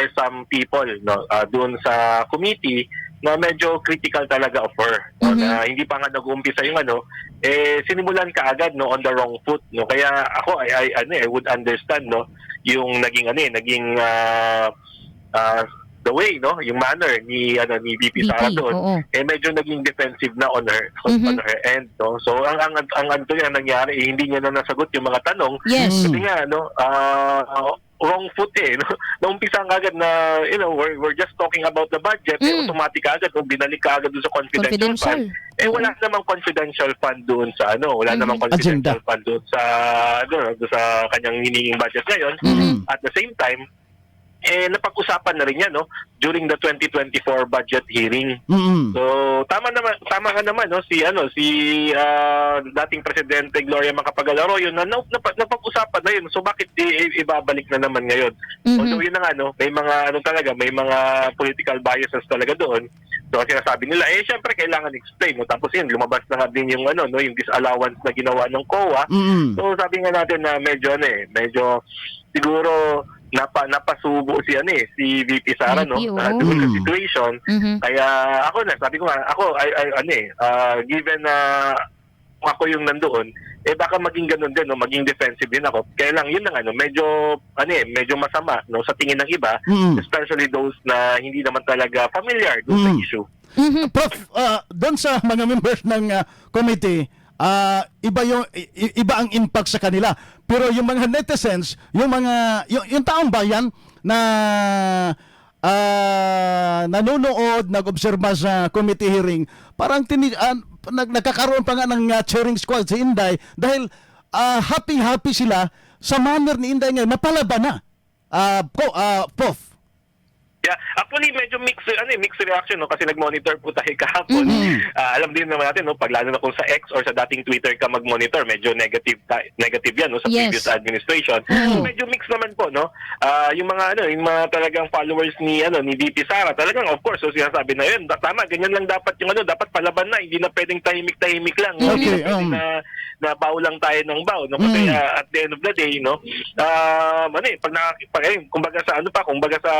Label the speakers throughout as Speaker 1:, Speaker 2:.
Speaker 1: are some people no uh, doon sa committee na medyo critical talaga of her no,
Speaker 2: Mhm.
Speaker 1: na hindi pa nga nag-uumpisa yung ano eh sinimulan ka agad no on the wrong foot no kaya ako I, I ano eh, I would understand no yung naging ano eh naging ah, ah, the way no yung manner ni ano ni VP Sara doon
Speaker 2: oo.
Speaker 1: eh medyo naging defensive na on her
Speaker 2: Mhm.
Speaker 1: on her end no so ang ang ang, ang ano yan nangyari eh, hindi niya na nasagot yung mga tanong
Speaker 2: Yes.
Speaker 1: Kasi nga no ah, wrong foot eh no naumpisa nga agad na you know we're, we're just talking about the budget eh,
Speaker 2: Mm.
Speaker 1: automatic agad no, binalik ka agad doon sa confidential,
Speaker 2: Confidential.
Speaker 1: fund eh wala namang confidential fund doon sa ano wala
Speaker 2: Mhm.
Speaker 1: namang confidential
Speaker 3: Agenda.
Speaker 1: fund doon sa ano doon sa kanyang hinihinging budget ngayon
Speaker 3: Mhm.
Speaker 1: at the same time eh napag-usapan na rin yan no during the 2024 budget hearing
Speaker 3: Mm-mm.
Speaker 1: So tama naman tama ka naman no si ano si ah, dating presidente Gloria Macapagal Arroyo na nap- nap- napag-usapan na yun. So bakit i- i- ibabalik na naman ngayon?
Speaker 2: Mhm.
Speaker 1: Although yun na nga no, may mga ano talaga, may mga political biases talaga doon. So kasi sinasabi nila eh syempre kailangan explain no. Tapos yun lumabas na nga din yung ano no, yung disallowance na ginawa ng COA.
Speaker 3: Mm-mm.
Speaker 1: So sabi nga natin na medyo ano eh, medyo siguro napa napasubo si ano eh, si VP Sara no,
Speaker 2: VP,
Speaker 1: sa
Speaker 2: oo.
Speaker 1: doon sa
Speaker 3: Mm.
Speaker 1: situation.
Speaker 2: Mhm.
Speaker 1: Kaya ako na, sabi ko nga, ako, ay, ay, ano eh, ah, given na ako yung nandoon, eh baka maging ganun din, no? maging defensive din ako. Kaya lang, yun lang, ano, medyo, ano eh, medyo masama, no, sa tingin ng iba,
Speaker 3: Mm-mm.
Speaker 1: especially those na hindi naman talaga familiar doon sa
Speaker 3: Mm.
Speaker 1: issue.
Speaker 2: Mhm.
Speaker 3: Prof, uh, doon sa mga members ng uh, committee, ah, iba yung iba ang impact sa kanila. Pero yung mga netizens, yung mga yung, yung taong bayan na ah, nanonood, nag-obserba sa committee hearing, parang tini, ah, nag, nagkakaroon pa nga ng ah, cheering squad sa Inday dahil ah, happy-happy sila sa manner ni Inday ngayon. Napalaban na. Ah, po, ah, Prof.
Speaker 1: Yeah, actually medyo mixed ano eh, mixed reaction no kasi nag-monitor po tayo kahapon.
Speaker 3: Mhm.
Speaker 1: Ah, alam din naman natin no pag lalo na kung sa X or sa dating Twitter ka mag-monitor, medyo negative ta- negative 'yan no sa
Speaker 2: Yes.
Speaker 1: previous administration.
Speaker 2: Mhm.
Speaker 1: So medyo mixed naman po no. Ah, yung mga ano, yung mga talagang followers ni ano ni VP Sara, talagang of course so sinasabi na yun, tama ganyan lang dapat yung ano, dapat palaban na, hindi na pwedeng tahimik-tahimik lang. No? Hindi
Speaker 3: Okay,
Speaker 1: na pwedeng
Speaker 3: um,
Speaker 1: na na baw lang tayo ng baw no kasi
Speaker 3: Mm.
Speaker 1: ah, at the end of the day no um, ano eh pag nakakipag eh, kumbaga sa ano pa kumbaga sa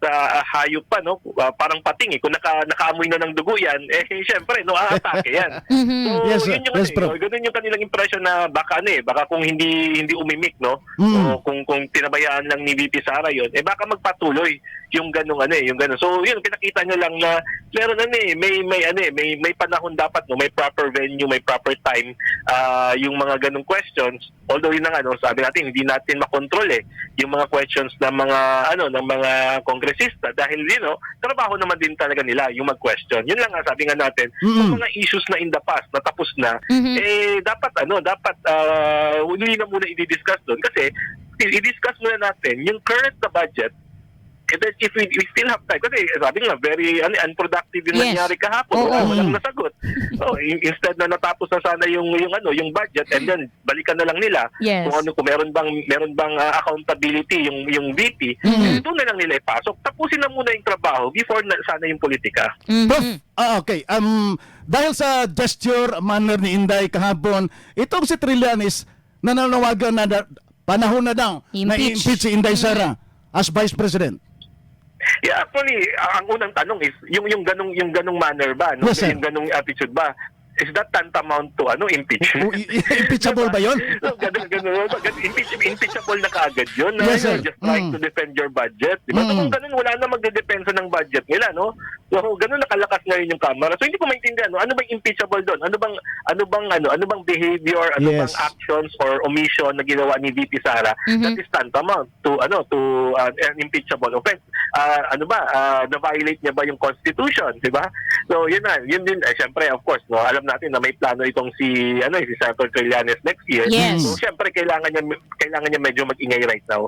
Speaker 1: sa hayop pa no? Ah, parang pating eh. Kung naka, nakaamoy na ng dugo yan eh syempre no aatake yan.
Speaker 2: Mhm.
Speaker 1: so
Speaker 3: Yes,
Speaker 1: yun yung
Speaker 3: Yes,
Speaker 1: ano, eh, ganun yung kanilang impression na baka ano eh baka kung hindi hindi umimik no?
Speaker 3: Mm.
Speaker 1: o kung kung tinabayaan lang ni VP Sara yon eh baka magpatuloy yung ganung ano eh yung ganun. So yun pinakita niya lang na meron ano eh may may ano eh may may panahon dapat no? May proper venue may proper time ah, yung mga ganung questions. Although yun na nga no sabi natin hindi natin makontrol eh yung mga questions ng mga ano ng mga kongresista dahil you know trabaho naman din talaga nila yung mag-question yun lang nga sabi nga natin kung mga issues na in the past na tapos na
Speaker 2: Mhm.
Speaker 1: eh dapat ano dapat ah, hindi na muna i-discuss doon kasi i-discuss muna natin yung current na budget and then if we, we still have time kasi sabi nga very ano, unproductive yung
Speaker 2: Yes.
Speaker 1: nangyari kahapon
Speaker 2: Oo.
Speaker 1: wala walang nasagot so in- instead na natapos na sana yung yung ano yung budget and then balikan na lang nila
Speaker 2: Yes.
Speaker 1: kung ano kung meron bang meron bang ah, accountability yung yung VP
Speaker 3: Mhm.
Speaker 1: eh, doon na lang nila ipasok tapusin na muna yung trabaho before na, sana yung politika
Speaker 2: Mhm.
Speaker 3: Prof, ah, okay. Um, dahil sa gesture, manner ni Inday kahapon, itong si Trillanes nananawagan na panahon na daw na
Speaker 2: Impeach.
Speaker 3: impeach si Inday Sara as Vice President.
Speaker 1: Yeah, actually, ang unang tanong is yung yung ganung yung ganung manner ba, no?
Speaker 3: Yes, sir.
Speaker 1: yung ganung attitude ba? Is that tantamount to ano impeach?
Speaker 3: O, i- i- impeachable ba yun?
Speaker 1: so, ganun, ganun, ganun, impeach, impeachable na kaagad yun. No?
Speaker 3: Yes, sir.
Speaker 1: You're just trying
Speaker 3: Mm.
Speaker 1: to defend your budget. Diba? So,
Speaker 3: Mm.
Speaker 1: kung ganun, wala na magdedepensa ng budget nila, no? So, ganun nakalakas ngayon yung Kamara. So, hindi ko maintindihan, no? Ano bang impeachable doon? Ano bang, ano bang, ano, ano bang behavior, ano
Speaker 3: Yes.
Speaker 1: bang actions or omission na ginawa ni VP Sara
Speaker 2: Mhm.
Speaker 1: that is tantamount to, ano, to uh, an impeachable offense? Ah, ano ba, ah, na-violate niya ba yung Constitution, di ba? So, yun na, yun din, eh, syempre, of course, no, alam natin na may plano itong si, ano, eh, si Senator Trillanes next year.
Speaker 2: Yes.
Speaker 1: So, syempre, kailangan niya, kailangan niya medyo mag-ingay right now.